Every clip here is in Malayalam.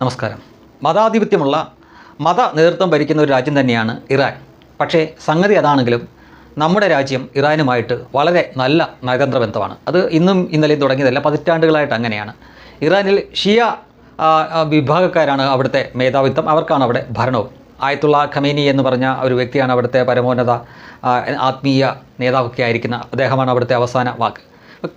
നമസ്കാരം. മതാധിപത്യമുള്ള മത നേതൃത്വം ഭരിക്കുന്ന ഒരു രാജ്യം തന്നെയാണ് ഇറാൻ. പക്ഷേ സംഗതി അതാണെങ്കിലും നമ്മുടെ രാജ്യം ഇറാനുമായിട്ട് വളരെ നല്ല നയതന്ത്ര ബന്ധമാണ് അത് ഇന്നും ഇന്നലെയും തുടങ്ങിയതല്ല പതിറ്റാണ്ടുകളായിട്ട് അങ്ങനെയാണ്. ഇറാനിൽ ഷിയ വിഭാഗക്കാരാണ് അവിടുത്തെ മേധാവിത്വം. അവർക്കാണ് അവിടെ ഭരണവും. ആയത്തുള്ള ഖമേനി എന്ന് പറഞ്ഞ ഒരു വ്യക്തിയാണ് അവിടുത്തെ പരമോന്നത ആത്മീയ നേതാവൊക്കെ ആയിരിക്കുന്ന അദ്ദേഹമാണ് അവിടുത്തെ അവസാന വാക്ക്.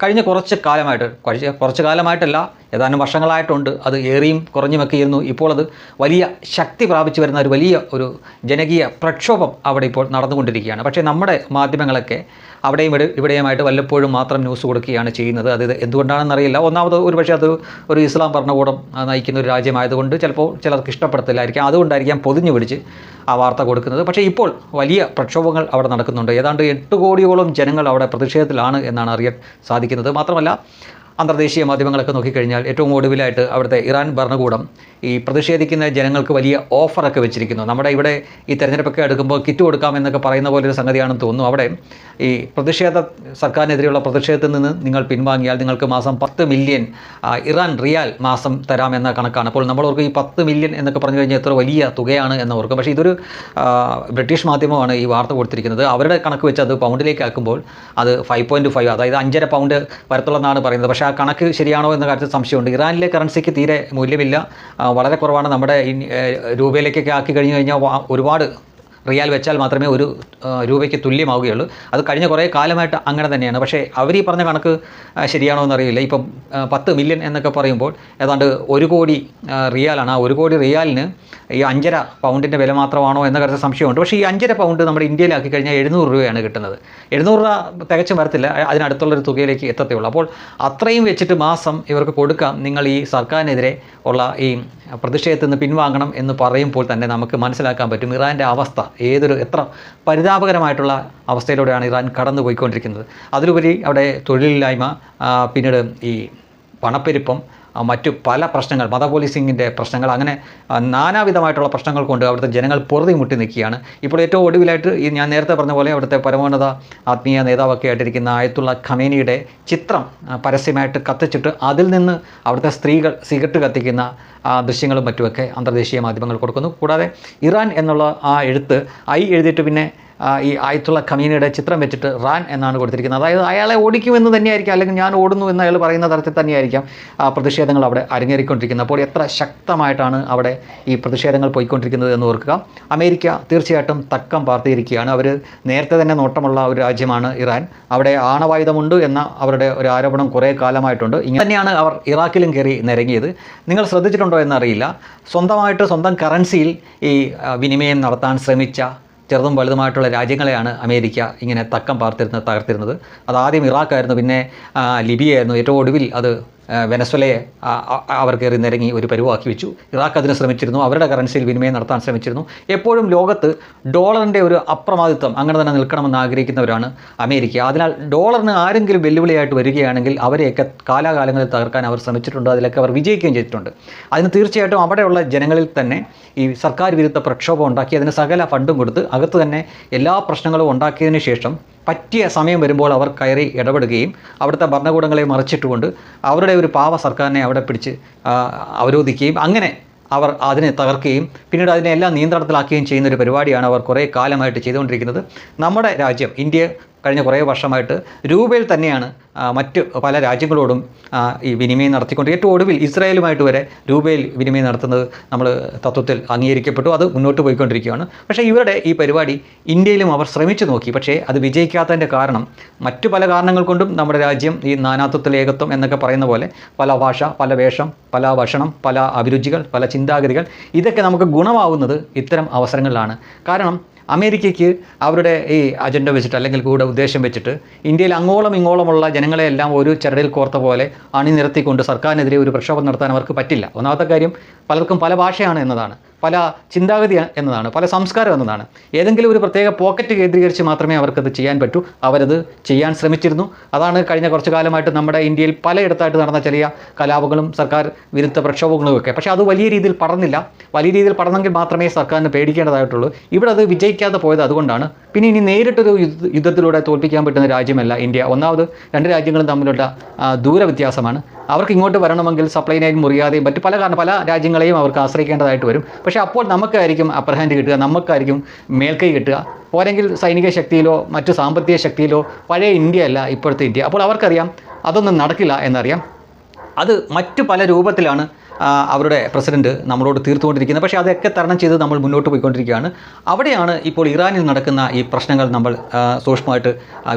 കഴിഞ്ഞ കുറച്ച് കാലമായിട്ട് കുറച്ച് കുറച്ച് കാലമായിട്ടല്ല ഏതാനും വർഷങ്ങളായിട്ടുണ്ട് അത് ഏറിയും കുറഞ്ഞുമൊക്കെ ഇരുന്നു ഇപ്പോൾ അത് വലിയ ശക്തി പ്രാപിച്ചു വരുന്ന ഒരു വലിയ ഒരു ജനകീയ പ്രക്ഷോഭം അവിടെ ഇപ്പോൾ നടന്നുകൊണ്ടിരിക്കുകയാണ്. പക്ഷേ നമ്മുടെ മാധ്യമങ്ങളൊക്കെ അവിടെയും ഇവിടെ ഇവിടെയുമായിട്ട് വല്ലപ്പോഴും മാത്രം ന്യൂസ് കൊടുക്കുകയാണ് ചെയ്യുന്നത്. അത് ഇത് എന്തുകൊണ്ടാണെന്ന് അറിയില്ല. ഒന്നാമത് ഒരുപക്ഷെ അത് ഒരു ഇസ്ലാം ഭരണകൂടം നയിക്കുന്ന ഒരു രാജ്യമായതുകൊണ്ട് ചിലപ്പോൾ ചിലർക്ക് ഇഷ്ടപ്പെടത്തില്ലായിരിക്കാം. അതുകൊണ്ടായിരിക്കാം പൊതിഞ്ഞു പിടിച്ച് ആ വാർത്ത കൊടുക്കുന്നത്. പക്ഷേ ഇപ്പോൾ വലിയ പ്രക്ഷോഭങ്ങൾ അവിടെ നടക്കുന്നുണ്ട്. ഏതാണ്ട് എട്ട് കോടിയോളം ജനങ്ങൾ അവിടെ പ്രതിഷേധത്തിലാണ് എന്നാണ് അറിയാൻ സാധിക്കുന്നത്. മാത്രമല്ല അന്തർദേശീയ മാധ്യമങ്ങളൊക്കെ നോക്കിക്കഴിഞ്ഞാൽ ഏറ്റവും ഒടുവിലായിട്ട് അവിടുത്തെ ഇറാൻ ഭരണകൂടം ഈ പ്രതിഷേധിക്കുന്ന ജനങ്ങൾക്ക് വലിയ ഓഫറൊക്കെ വെച്ചിരിക്കുന്നു. നമ്മുടെ ഇവിടെ ഈ തെരഞ്ഞെടുപ്പൊക്കെ എടുക്കുമ്പോൾ കിറ്റ് കൊടുക്കാം എന്നൊക്കെ പറയുന്ന പോലെ ഒരു സംഗതിയാണെന്ന് തോന്നുന്നു. അവിടെ ഈ പ്രതിഷേധ സർക്കാരിനെതിരെയുള്ള പ്രതിഷേധത്തിൽ നിന്ന് നിങ്ങൾ പിൻവാങ്ങിയാൽ നിങ്ങൾക്ക് മാസം പത്ത് മില്യൺ ഇറാൻ റിയാൽ മാസം തരാമെന്ന കണക്കാണ്. അപ്പോൾ നമ്മൾ ഓർക്കും ഈ പത്ത് മില്യൺ എന്നൊക്കെ പറഞ്ഞു കഴിഞ്ഞാൽ എത്ര വലിയ തുകയാണ് എന്ന് ഓർക്കും പക്ഷേ ഇതൊരു ബ്രിട്ടീഷ് മാധ്യമമാണ് ഈ വാർത്ത കൊടുത്തിരിക്കുന്നത്. അവരുടെ കണക്ക് വെച്ച് അത് പൗണ്ടിലേക്ക് ആക്കുമ്പോൾ അത് ഫൈവ് പോയിന്റ് ഫൈവ് അതായത് അഞ്ചര പൗണ്ട് വരത്തുള്ളതാണ് പറയുന്നത്. പക്ഷേ കണക്ക് ശരിയാണോ എന്ന കാര്യത്തിൽ സംശയമുണ്ട്. ഇറാനിലെ കറൻസിക്ക് തീരെ മൂല്യമില്ല. വളരെ കുറവാണ്. നമ്മുടെ രൂപയിലേക്കൊക്കെ ആക്കി കഴിഞ്ഞു കഴിഞ്ഞാൽ ഒരുപാട് റിയാൽ വെച്ചാൽ മാത്രമേ ഒരു രൂപയ്ക്ക് തുല്യമാവുകയുള്ളൂ. അത് കഴിഞ്ഞ കുറേ കാലമായിട്ട് അങ്ങനെ തന്നെയാണ്. പക്ഷേ അവർ ഈ പറഞ്ഞ കണക്ക് ശരിയാണോ എന്നറിയില്ല. ഇപ്പം പത്ത് മില്യൺ എന്നൊക്കെ പറയുമ്പോൾ ഏതാണ്ട് ഒരു കോടി റിയാലാണ്. ആ ഒരു കോടി റിയാലിന് ഈ അഞ്ചര പൗണ്ടിന്റെ വില മാത്രമാണോ എന്ന കാര്യത്തിൽ സംശയമുണ്ട്. പക്ഷേ ഈ അഞ്ചര പൗണ്ട് നമ്മുടെ ഇന്ത്യയിലാക്കി കഴിഞ്ഞാൽ എഴുന്നൂറ് രൂപയാണ് കിട്ടുന്നത്. എഴുന്നൂറ് രൂപ തികച്ചും വരത്തില്ല. അതിനടുത്തുള്ളൊരു തുകയിലേക്ക് എത്തത്തേ ഉള്ളൂ അപ്പോൾ അത്രയും വെച്ചിട്ട് മാസം ഇവർക്ക് കൊടുക്കാം. നിങ്ങൾ ഈ സർക്കാരിനെതിരെ ഉള്ള ഈ പ്രതിഷേധത്തിൽ നിന്ന് പിൻവാങ്ങണം എന്ന് പറയുമ്പോൾ തന്നെ നമുക്ക് മനസ്സിലാക്കാൻ പറ്റും. ഇറാന്റെ അവസ്ഥ ഏതൊരു എത്ര പരിതാപകരമായിട്ടുള്ള അവസ്ഥയിലൂടെയാണ് ഇറാൻ കടന്നു പോയിക്കൊണ്ടിരിക്കുന്നത് അതിലുപരി അവിടെ തൊഴിലില്ലായ്മ പിന്നീട് ഈ പണപ്പെരുപ്പം മറ്റു പല പ്രശ്നങ്ങൾ മത പോലീസിങ്ങിന്റെ പ്രശ്നങ്ങൾ അങ്ങനെ നാനാവിധമായിട്ടുള്ള പ്രശ്നങ്ങൾ കൊണ്ട് അവിടുത്തെ ജനങ്ങൾ പൊറുതി മുട്ടി നിൽക്കുകയാണ്. ഇപ്പോൾ ഏറ്റവും ഒടുവിലായിട്ട് ഈ ഞാൻ നേരത്തെ പറഞ്ഞ പോലെ അവിടുത്തെ പരമോന്നത ആത്മീയ നേതാവൊക്കെ ആയിട്ടിരിക്കുന്ന ആയത്തുള്ള ഖമേനിയുടെ ചിത്രം പരസ്യമായിട്ട് കത്തിച്ചിട്ട് അതിൽ നിന്ന് അവിടുത്തെ സ്ത്രീകൾ സിഗരറ്റ് കത്തിക്കുന്ന ദൃശ്യങ്ങളും മറ്റുമൊക്കെ അന്തർദേശീയ മാധ്യമങ്ങൾ കൊടുക്കുന്നു. കൂടാതെ ഇറാൻ എന്നുള്ള ആ എഴുത്ത് ഐ എഴുതിയിട്ട് പിന്നെ ഈ ആയത്തുള്ള ഖമീനയുടെ ചിത്രം വെച്ചിട്ട് റാൻ എന്നാണ് കൊടുത്തിരിക്കുന്നത്. അതായത് അയാളെ ഓടിക്കുമെന്ന് തന്നെയായിരിക്കും അല്ലെങ്കിൽ ഞാൻ ഓടുന്നു എന്ന് അയാൾ പറയുന്ന തരത്തിൽ തന്നെയായിരിക്കാം പ്രതിഷേധങ്ങൾ അവിടെ അരങ്ങേറിക്കൊണ്ടിരിക്കുന്നത്. അപ്പോൾ എത്ര ശക്തമായിട്ടാണ് അവിടെ ഈ പ്രതിഷേധങ്ങൾ പോയിക്കൊണ്ടിരിക്കുന്നത് എന്ന് ഓർക്കുക. അമേരിക്ക തീർച്ചയായിട്ടും തക്കം പാർത്തിയിരിക്കുകയാണ്. അവർ നേരത്തെ തന്നെ നോട്ടമുള്ള ഒരു രാജ്യമാണ് ഇറാൻ. അവിടെ ആണവായുധമുണ്ട് എന്ന അവരുടെ ഒരു ആരോപണം കുറേ കാലമായിട്ടുണ്ട്. ഇങ്ങനെ തന്നെയാണ് അവർ ഇറാഖിലും കയറി നിരങ്ങിയത്. നിങ്ങൾ ശ്രദ്ധിച്ചിട്ടുണ്ടോ എന്നറിയില്ല. സ്വന്തമായിട്ട് സ്വന്തം കറൻസിയിൽ ഈ വിനിമയം നടത്താൻ ശ്രമിച്ച ചെറുതും വലുതുമായിട്ടുള്ള രാജ്യങ്ങളെയാണ് അമേരിക്ക ഇങ്ങനെ തക്കം പാർത്തിരുന്നത് തകർത്തിരുന്നത്. അത് ആദ്യം ഇറാഖായിരുന്നു പിന്നെ ലിബിയ ലിബിയയായിരുന്നു. ഏറ്റവും ഒടുവിൽ അത് വെനസ്വലയെ അവർ കയറി നിരങ്ങി ഒരു പരുവാക്കി വെച്ചു. ഇറാഖ് അതിന് ശ്രമിച്ചിരുന്നു അവരുടെ കറൻസിയിൽ വിനിമയം നടത്താൻ ശ്രമിച്ചിരുന്നു. എപ്പോഴും ലോകത്ത് ഡോളറിന്റെ ഒരു അപ്രമാദിത്വം അങ്ങനെ തന്നെ നിൽക്കണമെന്ന് ആഗ്രഹിക്കുന്നവരാണ് അമേരിക്ക. അതിനാൽ ഡോളറിന് ആരെങ്കിലും വെല്ലുവിളിയായിട്ട് വരികയാണെങ്കിൽ അവരെയൊക്കെ കാലാകാലങ്ങളിൽ തകർക്കാൻ അവർ ശ്രമിച്ചിട്ടുണ്ട് അതിലൊക്കെ അവർ വിജയിക്കുകയും ചെയ്തിട്ടുണ്ട്. അതിന് തീർച്ചയായിട്ടും അവിടെയുള്ള ജനങ്ങളിൽ തന്നെ ഈ സർക്കാർ വിരുദ്ധ പ്രക്ഷോഭം ഉണ്ടാക്കി അതിന് സകല ഫണ്ടും കൊടുത്ത് അകത്ത് തന്നെ എല്ലാ പ്രശ്നങ്ങളും ഉണ്ടാക്കിയതിന് ശേഷം പറ്റിയ സമയം വരുമ്പോൾ അവർ കയറി ഇടപെടുകയും അവിടുത്തെ ഭരണകൂടങ്ങളെ മറിച്ചിട്ടുകൊണ്ട് അവരുടെ ഒരു പാവ സർക്കാരിനെ അവിടെ പിടിച്ച് അവരോധിക്കുകയും അങ്ങനെ അവർ അതിനെ തകർക്കുകയും പിന്നീട് അതിനെ എല്ലാം നിയന്ത്രണത്തിലാക്കുകയും ചെയ്യുന്ന ഒരു പരിപാടിയാണ് അവർ കുറേ കാലമായിട്ട് ചെയ്തുകൊണ്ടിരിക്കുന്നത്. നമ്മുടെ രാജ്യം ഇന്ത്യ കഴിഞ്ഞ കുറേ വർഷമായിട്ട് രൂപയിൽ തന്നെയാണ് മറ്റ് പല രാജ്യങ്ങളോടും ഈ വിനിമയം നടത്തിക്കൊണ്ട് ഏറ്റവും ഒടുവിൽ ഇസ്രായേലുമായിട്ട് വരെ രൂപയിൽ വിനിമയം നടത്തുന്നത് നമ്മൾ തത്വത്തിൽ അംഗീകരിക്കപ്പെട്ടു. അത് മുന്നോട്ട് പോയിക്കൊണ്ടിരിക്കുകയാണ്. പക്ഷേ ഇവരുടെ ഈ പരിപാടി ഇന്ത്യയിലും അവർ ശ്രമിച്ചു നോക്കി. പക്ഷേ അത് വിജയിക്കാത്തതിന്റെ കാരണം മറ്റു പല കാരണങ്ങൾ കൊണ്ടും നമ്മുടെ രാജ്യം ഈ നാനാത്വത്തിൽ ഏകത്വം എന്നൊക്കെ പറയുന്ന പോലെ പല ഭാഷ പല വേഷം പല ഭക്ഷണം പല അഭിരുചികൾ പല ചിന്താഗതികൾ ഇതൊക്കെ നമുക്ക് ഗുണമാവുന്നത് ഇത്തരം അവസരങ്ങളിലാണ്. കാരണം അമേരിക്കയ്ക്ക് അവരുടെ ഈ അജണ്ട വെച്ചിട്ട് അല്ലെങ്കിൽ കൂടെ ഉദ്ദേശം വെച്ചിട്ട് ഇന്ത്യയിൽ അങ്ങോളം ഇങ്ങോളമുള്ള ജനങ്ങളെയെല്ലാം ഒരു ചരടിൽ കോർത്ത പോലെ അണിനിരത്തിക്കൊണ്ട് സർക്കാരിനെതിരെ ഒരു പ്രക്ഷോഭം നടത്താൻ അവർക്ക് പറ്റില്ല. ഒന്നാമത്തെ കാര്യം പലർക്കും പല ഭാഷയാണ് എന്നതാണ്. പല ചിന്താഗതി എന്നതാണ് പല സംസ്കാരം എന്നതാണ്. ഏതെങ്കിലും ഒരു പ്രത്യേക പോക്കറ്റ് കേന്ദ്രീകരിച്ച് മാത്രമേ അവർക്കത് ചെയ്യാൻ പറ്റൂ. അവരത് ചെയ്യാൻ ശ്രമിച്ചിരുന്നു. അതാണ് കഴിഞ്ഞ കുറച്ച് കാലമായിട്ട് നമ്മുടെ ഇന്ത്യയിൽ പലയിടത്തായിട്ട് നടന്ന ചെറിയ കലാപങ്ങളും സർക്കാർ വിരുദ്ധ പ്രക്ഷോഭങ്ങളും ഒക്കെ. പക്ഷേ അത് വലിയ രീതിയിൽ പടർന്നില്ല. വലിയ രീതിയിൽ പടർന്നെങ്കിൽ മാത്രമേ സർക്കാരിന് പേടിക്കേണ്ടതായിട്ടുള്ളൂ. ഇവിടെ അത് വിജയിക്കാതെ പോയത് അതുകൊണ്ടാണ്. പിന്നെ ഇനി നേരിട്ടൊരു യുദ്ധത്തിലൂടെ തോൽപ്പിക്കാൻ പറ്റുന്ന രാജ്യമല്ല ഇന്ത്യ. ഒന്നാമത് രണ്ട് രാജ്യങ്ങളും തമ്മിലുള്ള ദൂര ദൂരവ്യത്യാസമാണ്. അവർക്ക് ഇങ്ങോട്ട് വരണമെങ്കിൽ സപ്ലൈ ലൈൻ മുറിയാതെയും മറ്റു പല കാരണം പല രാജ്യങ്ങളെയും അവർക്ക് ആശ്രയിക്കേണ്ടതായിട്ട് വരും. പക്ഷേ അപ്പോൾ നമുക്കായിരിക്കും അപ്പർ ഹാൻഡ് കിട്ടുക നമുക്കായിരിക്കും മേൽക്കൈ കിട്ടുക. പോരെങ്കിൽ സൈനിക ശക്തിയിലോ മറ്റു സാമ്പത്തിക ശക്തിയിലോ പഴയ ഇന്ത്യ അല്ല ഇപ്പോഴത്തെ ഇന്ത്യ. അപ്പോൾ അവർക്കറിയാം അതൊന്നും നടക്കില്ല എന്നറിയാം. അത് മറ്റു പല രൂപത്തിലാണ് അവരുടെ പ്രസിഡന്റ് നമ്മളോട് തീർത്തുകൊണ്ടിരിക്കുന്നത്. പക്ഷേ അതൊക്കെ തരണം ചെയ്ത് നമ്മൾ മുന്നോട്ട് പോയിക്കൊണ്ടിരിക്കുകയാണ്. അവിടെയാണ് ഇപ്പോൾ ഇറാനിൽ നടക്കുന്ന ഈ പ്രശ്നങ്ങൾ നമ്മൾ സൂക്ഷ്മമായിട്ട്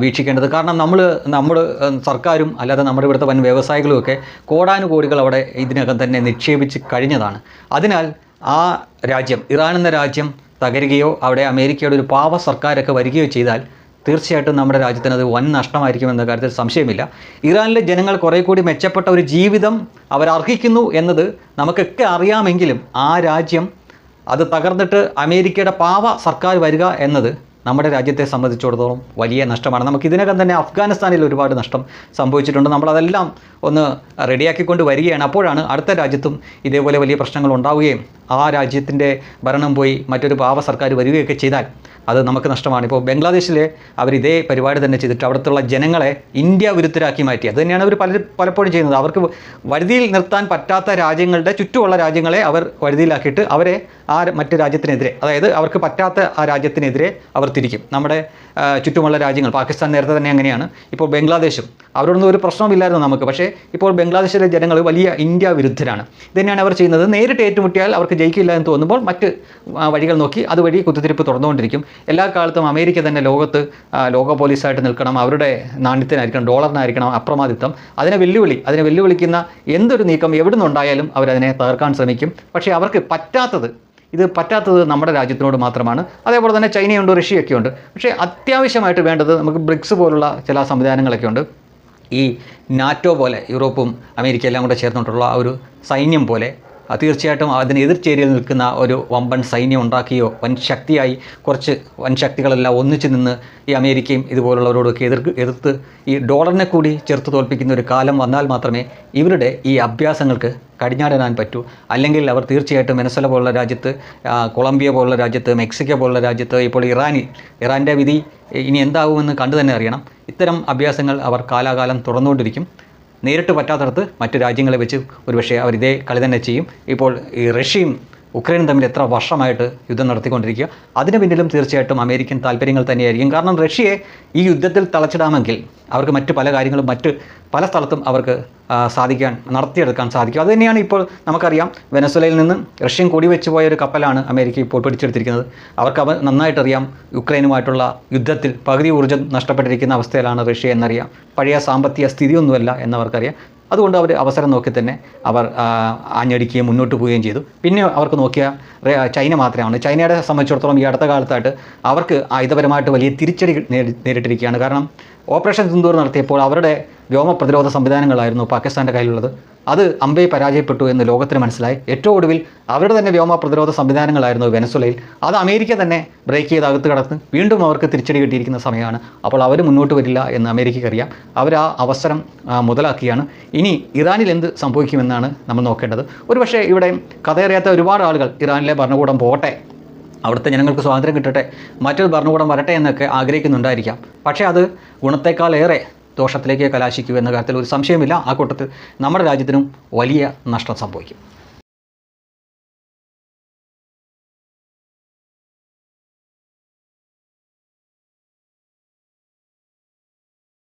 വീക്ഷിക്കേണ്ടത്. കാരണം നമ്മൾ നമ്മൾ സർക്കാരും അല്ലാതെ നമ്മുടെ ഇവിടുത്തെ വൻ വ്യവസായികളും ഒക്കെ കോടാനുകോടികൾ അവിടെ ഇതിനകം തന്നെ നിക്ഷേപിച്ച് കഴിഞ്ഞതാണ്. അതിനാൽ ആ രാജ്യം ഇറാൻ എന്ന രാജ്യം തകരുകയോ അവിടെ അമേരിക്കയുടെ ഒരു പാവ സർക്കാരൊക്കെ വരികയോ ചെയ്താൽ തീർച്ചയായിട്ടും നമ്മുടെ രാജ്യത്തിന് അത് വൻ നഷ്ടമായിരിക്കും എന്ന കാര്യത്തിൽ സംശയമില്ല. ഇറാനിലെ ജനങ്ങൾ കുറേ കൂടി മെച്ചപ്പെട്ട ഒരു ജീവിതം അവരർഹിക്കുന്നു എന്നത് നമുക്കൊക്കെ അറിയാമെങ്കിലും ആ രാജ്യം അത് തകർന്നിട്ട് അമേരിക്കയുടെ പാവ സർക്കാർ വരിക എന്നത് നമ്മുടെ രാജ്യത്തെ സംബന്ധിച്ചിടത്തോളം വലിയ നഷ്ടമാണ്. നമുക്ക് ഇതിനകം തന്നെ അഫ്ഗാനിസ്ഥാനിൽ ഒരുപാട് നഷ്ടം സംഭവിച്ചിട്ടുണ്ട്. നമ്മളതെല്ലാം ഒന്ന് റെഡിയാക്കിക്കൊണ്ട് വരികയാണ്. അപ്പോഴാണ് അടുത്ത രാജ്യത്തും ഇതേപോലെ വലിയ പ്രശ്നങ്ങൾ ഉണ്ടാവുകയും ആ രാജ്യത്തിന്റെ ഭരണം പോയി മറ്റൊരു പാവ സർക്കാർ വരികയൊക്കെ ചെയ്താൽ അത് നമുക്ക് നഷ്ടമാണ്. ഇപ്പോൾ ബംഗ്ലാദേശിൽ അവർ ഇതേ പരിപാടി തന്നെ ചെയ്തിട്ട് അവിടുത്തെ ജനങ്ങളെ ഇന്ത്യ വിരുദ്ധരാക്കി മാറ്റി. അത് തന്നെയാണ് അവർ പല പലപ്പോഴും ചെയ്യുന്നത്. അവർക്ക് വരുതിയിൽ നിർത്താൻ പറ്റാത്ത രാജ്യങ്ങളുടെ ചുറ്റുമുള്ള രാജ്യങ്ങളെ അവർ വരുതിയിലാക്കിയിട്ട് അവരെ ആ മറ്റ് രാജ്യത്തിനെതിരെ അതായത് അവർക്ക് പറ്റാത്ത ആ രാജ്യത്തിനെതിരെ അവർ തിരിക്കും. നമ്മുടെ ചുറ്റുമുള്ള രാജ്യങ്ങൾ പാകിസ്ഥാൻ നേരത്തെ തന്നെ അങ്ങനെയാണ്. ഇപ്പോൾ ബംഗ്ലാദേശും അവരോടൊന്നും ഒരു പ്രശ്നമില്ലായിരുന്നു നമുക്ക്. പക്ഷേ ഇപ്പോൾ ബംഗ്ലാദേശിലെ ജനങ്ങൾ വലിയ ഇന്ത്യ വിരുദ്ധരാണ്. ഇതന്നെയാണ് അവർ ചെയ്യുന്നത്. നേരിട്ട് ഏറ്റുമുട്ടിയാൽ അവർക്ക് ജയിക്കില്ല എന്ന് തോന്നുമ്പോൾ മറ്റ് വഴികൾ നോക്കി അതുവഴി കുത്തിത്തിരിപ്പ് തുറന്നുകൊണ്ടിരിക്കും. എല്ലാ കാലത്തും അമേരിക്ക തന്നെ ലോകത്ത് ലോക പോലീസായിട്ട് നിൽക്കണം അവരുടെ നാണ്യത്തിനായിരിക്കണം ഡോളറിനായിരിക്കണം അപ്രമാദിത്വം. അതിനെ വെല്ലുവിളി അതിനെ വെല്ലുവിളിക്കുന്ന എന്തൊരു നീക്കം എവിടെ നിന്നുണ്ടായാലും അവരതിനെ തകർക്കാൻ ശ്രമിക്കും. പക്ഷേ അവർക്ക് പറ്റാത്തത് ഇത് പറ്റാത്തത് നമ്മുടെ രാജ്യത്തിനോട് മാത്രമാണ്. അതേപോലെ തന്നെ ചൈനയുണ്ട് റഷ്യയൊക്കെ ഉണ്ട് പക്ഷേ അത്യാവശ്യമായിട്ട് വേണ്ടത് നമുക്ക് ബ്രിക്സ് പോലുള്ള ചില സംവിധാനങ്ങളൊക്കെ ഉണ്ട് ഈ നാറ്റോ പോലെ യൂറോപ്പും അമേരിക്ക എല്ലാം കൂടെ ചേർന്നിട്ടുള്ള ആ ഒരു സൈന്യം പോലെ തീർച്ചയായിട്ടും അതിന് എതിർചേരിയിൽ നിൽക്കുന്ന ഒരു വമ്പൻ സൈന്യം ഉണ്ടാക്കിയോ വൻ ശക്തിയായി കുറച്ച് വൻ ശക്തികളെല്ലാം ഒന്നിച്ചു നിന്ന് ഈ അമേരിക്കയും ഇതുപോലുള്ളവരോടൊക്കെ എതിർ എതിർത്ത് ഈ ഡോളറിനെ കൂടി ചെറുത്ത് തോൽപ്പിക്കുന്ന ഒരു കാലം വന്നാൽ മാത്രമേ ഇവരുടെ ഈ അഭ്യാസങ്ങൾക്ക് കടിഞ്ഞാടാൻ പറ്റൂ. അല്ലെങ്കിൽ അവർ തീർച്ചയായിട്ടും വെനസ്വല പോലുള്ള രാജ്യത്ത് കൊളംബിയ പോലുള്ള രാജ്യത്ത് മെക്സിക്കോ പോലുള്ള രാജ്യത്ത് ഇപ്പോൾ ഇറാനിൽ ഇറാന്റെ വിധി ഇനി എന്താകുമെന്ന് കണ്ടു തന്നെ അറിയണം. ഇത്തരം അഭ്യാസങ്ങൾ അവർ കാലാകാലം തുടർന്നുകൊണ്ടിരിക്കും നേരിട്ട് പറ്റാത്തടത്ത് മറ്റു രാജ്യങ്ങളെ വെച്ച് ഒരുപക്ഷെ അവർ ഇതേ കളി തന്നെ ചെയ്യും. ഇപ്പോൾ ഈ റഷ്യയും ഉക്രൈനും തമ്മിൽ എത്ര വർഷമായിട്ട് യുദ്ധം നടത്തിക്കൊണ്ടിരിക്കുക അതിന് പിന്നിലും തീർച്ചയായിട്ടും അമേരിക്കൻ താല്പര്യങ്ങൾ തന്നെയായിരിക്കും. കാരണം റഷ്യയെ ഈ യുദ്ധത്തിൽ തളച്ചിടാമെങ്കിൽ അവർക്ക് മറ്റ് പല കാര്യങ്ങളും മറ്റ് പല സ്ഥലത്തും അവർക്ക് സാധിക്കാൻ നടത്തിയെടുക്കാൻ സാധിക്കും. അതുതന്നെയാണ് ഇപ്പോൾ നമുക്കറിയാം വെനസ്വലയിൽ നിന്ന് റഷ്യൻ കൊടി വെച്ച് പോയ ഒരു കപ്പലാണ് അമേരിക്ക ഇപ്പോൾ പിടിച്ചെടുത്തിരിക്കുന്നത്. അവർക്ക് അവ നന്നായിട്ടറിയാം യുക്രൈനുമായിട്ടുള്ള യുദ്ധത്തിൽ പകുതി ഊർജം നഷ്ടപ്പെട്ടിരിക്കുന്ന അവസ്ഥയിലാണ് റഷ്യ എന്നറിയാം. പഴയ സാമ്പത്തിക സ്ഥിതിയൊന്നുമല്ല എന്നവർക്കറിയാം. അതുകൊണ്ട് അവർ അവസരം നോക്കി തന്നെ അവർ ആഞ്ഞടിക്കുകയും മുന്നോട്ട് പോവുകയും ചെയ്തു. പിന്നെ അവർക്ക് നോക്കിയ ചൈന മാത്രമാണ്. ചൈനയുടെ സംബന്ധിച്ചിടത്തോളം ഈ അടുത്ത കാലത്തായിട്ട് അവർക്ക് ആയുധപരമായിട്ട് വലിയ തിരിച്ചടി നേരിട്ടിരിക്കുകയാണ്. കാരണം ഓപ്പറേഷൻ സിന്ദൂർ നടത്തിയപ്പോൾ അവരുടെ വ്യോമ പ്രതിരോധ സംവിധാനങ്ങളായിരുന്നു പാകിസ്ഥാന്റെ കയ്യിലുള്ളത്. അത് അമ്പയെ പരാജയപ്പെട്ടു എന്ന് ലോകത്തിന് മനസ്സിലായി. ഏറ്റവും ഒടുവിൽ അവരുടെ തന്നെ വ്യോമ പ്രതിരോധ സംവിധാനങ്ങളായിരുന്നു വെനസുലയിൽ അത് അമേരിക്ക തന്നെ ബ്രേക്ക് ചെയ്ത് അകത്ത് കടന്ന് വീണ്ടും അവർക്ക് തിരിച്ചടി കിട്ടിയിരിക്കുന്ന സമയമാണ്. അപ്പോൾ അവർ മുന്നോട്ട് വരില്ല എന്ന് അമേരിക്കയ്ക്ക് അറിയാം. അവർ ആ അവസരം മുതലാക്കിയാണ് ഇനി ഇറാനിൽ എന്ത് സംഭവിക്കുമെന്നാണ് നമ്മൾ നോക്കേണ്ടത്. ഒരുപക്ഷേ ഇവിടെ കഥയറിയാത്ത ഒരുപാട് ആളുകൾ ഇറാനിലെ ഭരണകൂടം പോട്ടെ അവിടുത്തെ ജനങ്ങൾക്ക് സ്വാതന്ത്ര്യം കിട്ടട്ടെ. മറ്റൊരു ഭരണകൂടം വരട്ടെ എന്നൊക്കെ ആഗ്രഹിക്കുന്നുണ്ടായിരിക്കാം. പക്ഷേ അത് ഗുണത്തേക്കാളേറെ ദോഷത്തിലേക്ക് കലാശിക്കൂ എന്ന കാര്യത്തിൽ ഒരു സംശയമില്ല. ആ കൂട്ടത്തിൽ നമ്മുടെ രാജ്യത്തിനും വലിയ നഷ്ടം സംഭവിക്കും.